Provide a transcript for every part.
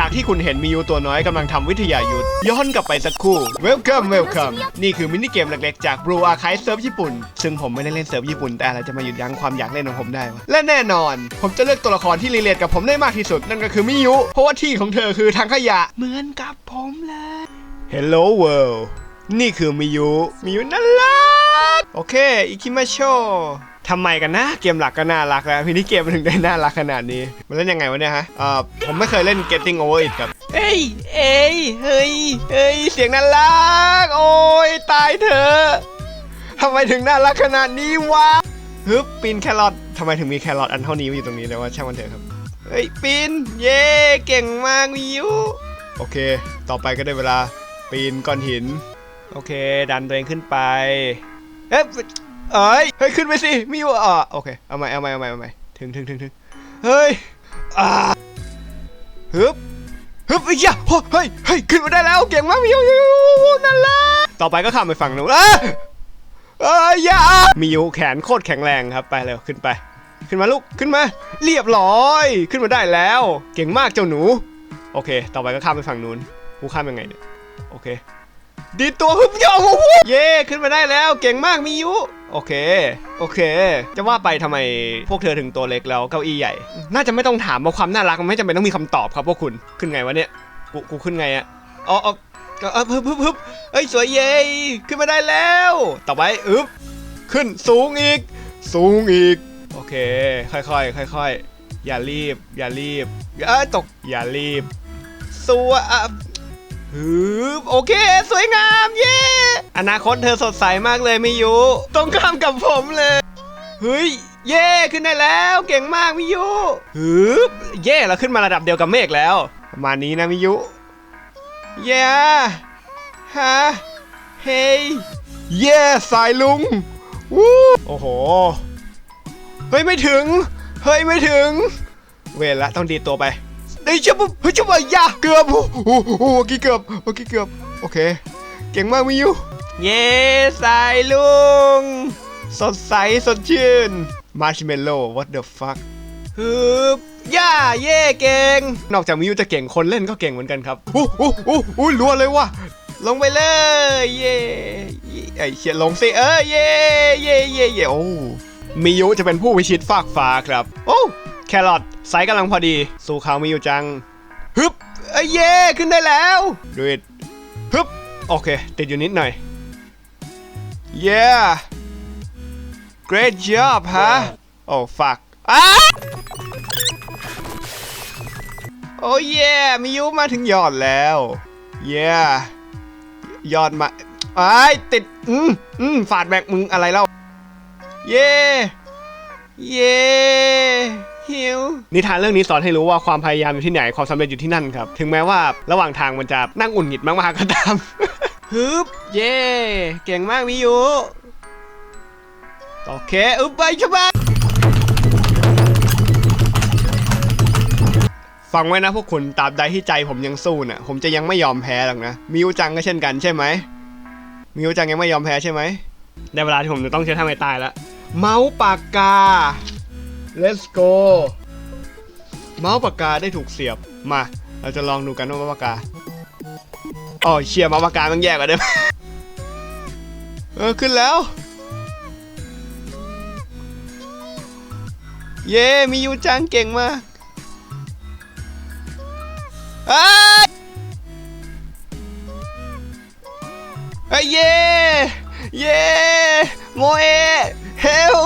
จากที่คุณเห็นมิยูตัวน้อยกำลังทำวิทยายุทธย้อนกลับไปสักครู่ Welcome Welcome นี่คือมินิเกมเล็กๆจาก Blue Archive เซิร์ฟญี่ปุ่น ซึ่งผมไม่ได้เล่นเซิร์ฟญี่ปุ่นแต่อะไรจะมาหยุดยั้งความอยากเล่นของผมได้วะและแน่นอน ผมจะเลือกตัวละครที่รีเลทกับผมได้มากที่สุดนั่นก็คือมิยุเพราะว่าที่ของเธอคือทางขยะเหมือนกับผมเลย Hello World นี่คือมิยุมิยุน่ารักโอเคอิคิมาโช ทำไมกันนะเกมหลักก็น่ารักแล้วมินิเกมมันถึงได้น่ารักขนาดนี้ มันเล่นยังไงวะเนี่ยฮะเอ่อผมไม่เคยเล่น Getting Over It ครับเอ้ยเอ้ยเฮ้ยเฮ้ยเสียงน่ารัก โอ้ยตายเถอะทำไมถึงน่ารักขนาดนี้วะฮึบปีนแครอททำไมถึงมีแครอทอันเท่านี้อยู่ตรงนี้แต่ว่าช่างมันเถอะครับเฮ้ยปีนเย้เก่งมากมิยุโอเค ต่อไปก็ได้เวลาปีนก้อนหิน โอเค ดันตัวเองขึ้นไป เอ๊ะ เอ้ยเฮ้ยขึ้นไปสิมิวอะโอเคเอาใหม่เอาใหม่เอาใหม่เอาใหม่ถึงถึงถึงถึงเฮ้ยอ่าฮึบฮึบไอ้ยะโอ้เฮ้ยเฮ้ยขึ้นมาได้แล้วเก่งมากมิวนั่นแหละต่อไปก็ข้ามไปฝั่งนู้นอะเอ้ยอยามิวแขนโคตรแข็งแรงครับไปเร็วขึ้นไป ขึ้นมาลูกขึ้นมาเรียบร้อย ขึ้นมาได้แล้ว เก่งมากเจ้าหนู โอเค ต่อไปก็ข้ามไปฝั่งนู้นกูข้ามยังไงเนี่ยโอเค ดีดตัวฮึบโยโอ้โหเย่ขึ้นมาได้แล้ว เก่งมากมิยุ โอเค โอเค จะว่าไปทำไมพวกเธอถึงตัวเล็กแล้วเก้าอี้ใหญ่ น่าจะไม่ต้องถามว่าความน่ารักมันไม่จำเป็นต้องมีคำตอบครับพวกคุณ ขึ้นไงวะเนี่ย กูกูขึ้นไงอะอ๋ออ๋อเออฮึบฮึบฮึบเอ้ยสวยเย่ขึ้นมาได้แล้ว ต่อไปอึบขึ้นสูงอีก สูงอีก โอเค ค่อยๆค่อยๆอย่ารีบ อย่ารีบเอ้ยตก อย่ารีบสวอะ ฮึบโอเค สวยงามเย้อนาคตเธอสดใสมากเลยมิยุตรงข้ามกับผมเลยเฮ้ยเย่ขึ้นได้แล้วเก่งมากมิยุฮึบเย่เราขึ้นมาระดับเดียวกับเมฆแล้วประมาณนี้นะมิยุเย่ฮะเฮ้ยเย่สายลุงวู้โอ้โหเฮ้ยไม่ถึงเฮ้ยไม่ถึง เวรละต้องดีดตัวไป เฮ้ยจะปุ๊บเฮ้ยจะมายาเกือบโอ้โหโอ้โหเกี้เกือบเมื่อกี้เกือบโอเค เก่งมากมิยูเย้สายลุง สดใสสดชื่นมาร์ชเมลโล่ what the fuck ฮึบย่าเย่เก่ง นอกจากมิยูจะเก่งคนเล่นก็เก่งเหมือนกันครับอู้อู้อู้อู้รัวเลยว่ะลงไปเลย เย่ไอเชียลงสิเออเย่เย่เย่เย่โอ้มิยูจะเป็นผู้วิชิตฟากฟ้าครับ โอ้ แครอทไซส์กำลังพอดี สู้เขามิยูจัง ฮึบเอ้ยเย่ขึ้นได้แล้วดูดฮึบ โอเค ติดอยู่นิดหน่อย yeah great job ฮะ โอ้ fuck อ้าโอ้เย่มิยูมาถึงยอดแล้ว yeah ยอดมาไอ้ายติด อืมอืมฝาดแบกมึงอะไรแล้วเย่ เย่ หิว นิทานเรื่องนี้สอนให้รู้ว่าความพยายามอยู่ที่ไหนความสำเร็จอยู่ที่นั่นครับ ถึงแม้ว่าระหว่างทางมันจะนั่งอุ่นหงิดมากๆก็ตาม ฮึบ เย่เก่งมากมิยูโอเคอึบไปชะบาฟังไว้นะพวกคุณตราบใดที่ใจผมยังสู้น่ะ ผมจะยังไม่ยอมแพ้หรอกนะ มิวจังก็เช่นกันใช่ไหม มิวจังยังไม่ยอมแพ้ใช่ไหมได้เวลาที่ผมจะต้องใช้ทำไมตายแล้ว เมาส์ปากกา let's go เมาส์ปากกาได้ถูกเสียบ มา เราจะลองดูกันว่าเมาส์ปากกาอ๋อเชียร์เมาส์ปากกามันแยกกันได้ไหมเออ ขึ้นแล้ว เย้ มียูจังเก่งมากเอ้ยเอ้ยเย้ เย้ โมเอ เฮล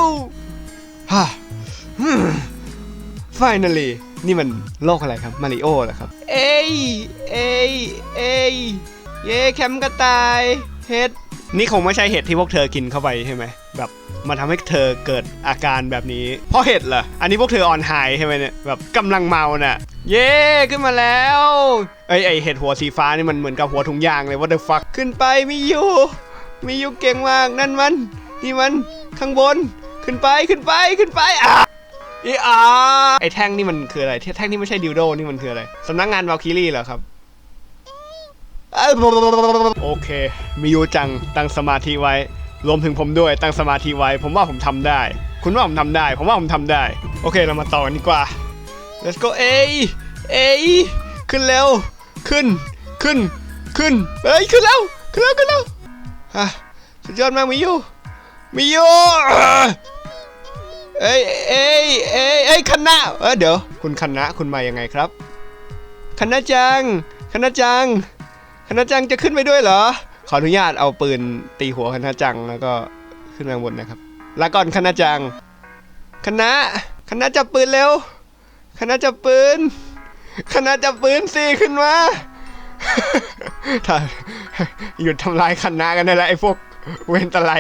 finally นี่มันโลกอะไรครับมาริโอเหรอครับ เอ้ย เอ้ย เอ้ย เย่แคมป์กระต่าย เห็ด นี่คงไม่ใช่เห็ดที่พวกเธอกินเข้าไปใช่ไหม แบบมันทำให้เธอเกิดอาการแบบนี้ เพราะเห็ดเหรอ อันนี้พวกเธอออนไฮใช่ไหมเนี่ย แบบกำลังเมาน่ะ เย่ขึ้นมาแล้วเอ้ยไอเห็ดหัวสีฟ้านี่มันเหมือนกับหัวถุงยางเลย what the fuck ขึ้นไปมีอยู่มีอยู่เก่งมากนั่นมัน นี่มันข้างบนขึ้นไปขึ้นไปขึ้นไปอะ อีอาไอแท่งนี่มันคืออะไรแท่งนี่ไม่ใช่ดิวโดนี่มันคืออะไรสำนักงานวาลคิรี่เหรอครับโอเคมิยูจังตั้งสมาธิไว้ รวมถึงผมด้วยตั้งสมาธิไว้ ผมว่าผมทำได้ คุณว่าผมทำได้ ผมว่าผมทำได้ โอเคเรามาต่อกันดีกว่า let's go เอ้ยเอ้ยขึ้นเร็วขึ้นขึ้นขึ้นเฮ้ยขึ้นแล้วขึ้นแล้วขึ้นแล้วอะสุดยอดมากมิยูมิยู เอ้ยเอ้ยเอ้ยเอ้ยคณะเออเดี๋ยว คุณคณะคุณมายังไงครับคณะจังคณะจังคณะจังจะขึ้นไปด้วยเหรอ ขออนุญาตเอาปืนตีหัวคณะจังแล้วก็ขึ้นมาบนนะครับลาก่อนคณะจังคณะคณะจับปืนเร็วคณะจับปืนคณะจับปืนสิขึ้นมาถ้าหยุดทำลายคณะกันได้แล้วไอ้พวกเวนตะไล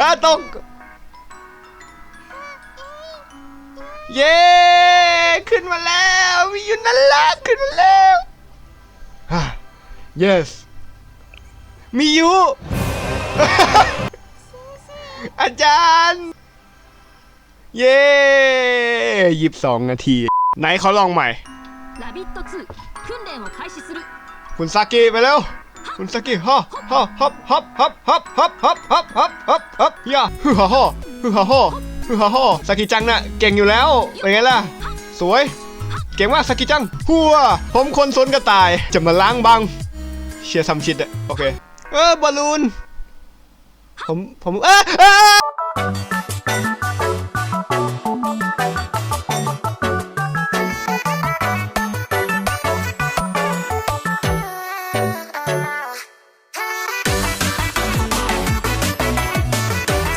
อ้าตก เย้ ขึ้นมาแล้วมีอยู่นั่นละขึ้นมาแล้ว yes มีอยู่ อาจารย์ เย้ยิบสองนาที ไหนเขาลองใหม่คุณซากิไปแล้วคุณซากิฮอฮอฮอปฮอปฮอปฮอปฮอปฮอปฮอปฮอปฮอปฮอปย่าฮือฮาฮอฮือฮาฮอาฮ่าสกิจังน่ะเก่งอยู่แล้ว เป็นไงล่ะ สวย เก่งมากสกิจังหัวผมคนสนกระต่าย จะมาล้างบังเชียร์ทำชิดอะโอเค เออบอลลูน ผม ผม เออเออ